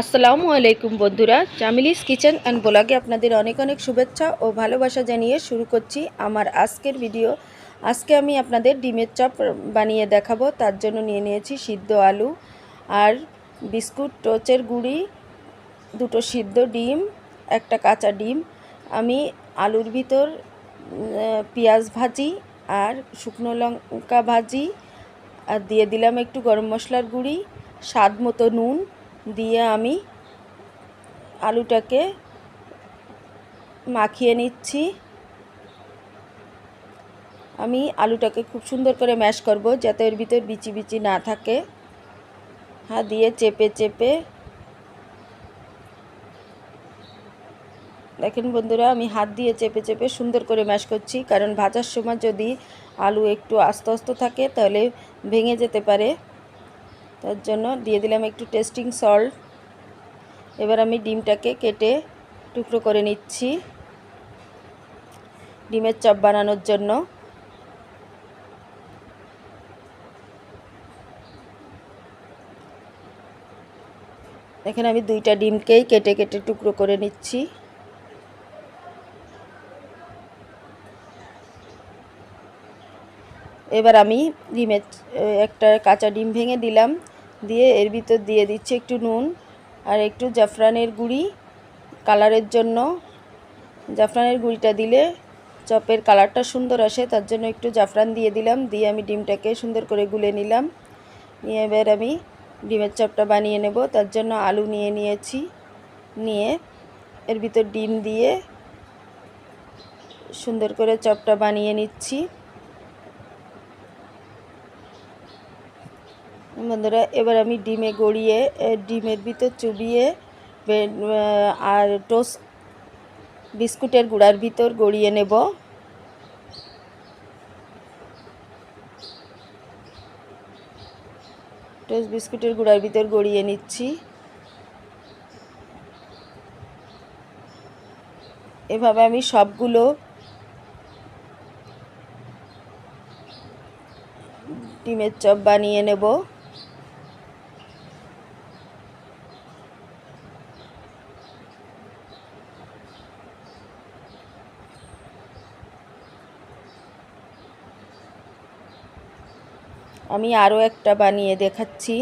আসসালামু আলাইকুম বন্ধুরা চামিলিস কিচেন অ্যান্ড ব্লগে আপনাদের অনেক অনেক শুভেচ্ছা ও ভালোবাসা জানিয়ে শুরু করছি আমার আজকের ভিডিও আজকে আমি আপনাদের ডিমের চপ বানিয়ে দেখাবো, তার জন্য নিয়ে নিয়েছি সিদ্ধ আলু আর বিস্কুট টোচের গুঁড়ি, দুটো সিদ্ধ ডিম, একটা কাঁচা ডিম। আমি আলুর ভিতর পেঁয়াজ ভাজি আর শুকনো লঙ্কা ভাজি, আর দিয়ে দিলাম একটু গরম মশলার গুঁড়ি, স্বাদ মতো নুন। দিয়ে আমি আলুটাকে মাখিয়ে নিচ্ছি। আমি আলুটাকে খুব সুন্দর করে ম্যাশ করব যাতে এর ভিতর বিচি বিচি না থাকে। হ্যাঁ দিয়ে চেপে চেপে দেখেন বন্ধুরা, আমি হাত দিয়ে চেপে চেপে সুন্দর করে ম্যাশ করছি। কারণ ভাজার সময় যদি আলু একটু আস্তে আস্তে থাকে, তাহলে ভেঙে যেতে পারে। তার জন্য দিয়ে দিলাম একটু টেস্টিং সল্ট। এবার আমি ডিমটাকে কেটে টুকরো করে নিচ্ছি ডিমের চপ বানানোর জন্য। এখানে আমি দুইটা ডিমকেই কেটে কেটে টুকরো করে নিচ্ছি। এবার আমি ডিমের একটা কাঁচা ডিম ভেঙে দিলাম, দিয়ে এর ভিতর দিয়ে দিচ্ছি একটু নুন আর একটু জাফরানের গুঁড়ি কালারের জন্য। জাফরানের গুঁড়িটা দিলে চপের কালারটা সুন্দর আসে, তার জন্য একটু জাফরান দিয়ে দিলাম, দিয়ে আমি ডিমটাকে সুন্দর করে গুলে নিলাম। নিয়ে এবার আমি ডিমের চপটা বানিয়ে নেব, তার জন্য আলু নিয়ে নিয়েছি। নিয়ে এর ভিতর ডিম দিয়ে সুন্দর করে চপটা বানিয়ে নিচ্ছি। বন্ধুরা, এবার আমি ডিমে গড়িয়ে ডিমের ভিতর চুবিয়ে আর টোস্ট, বিস্কুটের গুঁড়ার ভিতর গড়িয়ে নেব। টোস্ট, বিস্কুটের গুঁড়ার ভিতর গড়িয়ে নিচ্ছি। এভাবে আমি সবগুলো ডিমের চপ বানিয়ে নেব। আমি আরও একটা বানিয়ে দেখাচ্ছি।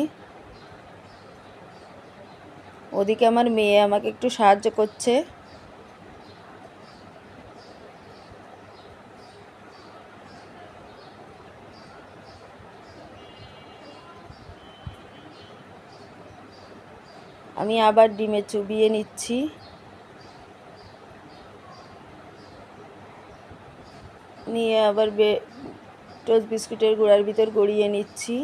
ওদিকে আমার মেয়ে আমাকে একটু সাহায্য করছে। আমি আবার ডিমে চুবিয়ে নিচ্ছি। নিয়ে আবার টোস্ট বিস্কুটের গুঁড়ার ভিতর গড়িয়ে নিচ্ছি।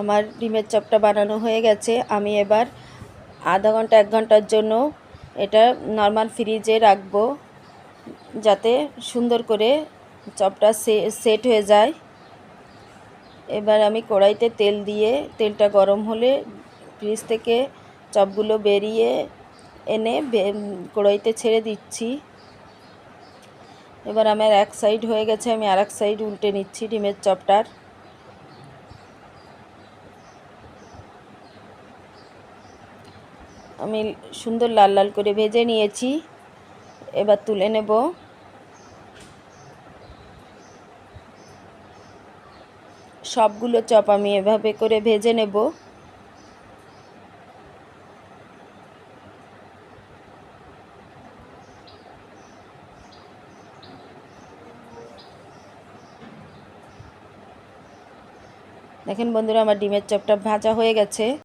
আমার ডিমের চপটা বানানো হয়ে গেছে। আমি এবার আধা ঘণ্টা, এক ঘণ্টার জন্য এটা নর্মাল ফ্রিজে রাখব, যাতে সুন্দর করে চপটা সেট হয়ে যায়। এবার আমি কড়াইতে তেল দিয়ে, তেলটা গরম হলে ফ্রিজ থেকে চপগুলো বেরিয়ে এনে কড়াইতে ছেড়ে দিচ্ছি। এবার আমার এক সাইড হয়ে গেছে, আমি আর এক সাইড উল্টে নিচ্ছি ডিমের চপটার। আমি সুন্দর লাল লাল করে ভেজে নিয়েছি। এবার তুলে নেব। সবগুলো চপ আমি এভাবে করে ভেজে নেব। দেখেন বন্ধুরা, আমার ডিমের চপটা ভাজা হয়ে গেছে।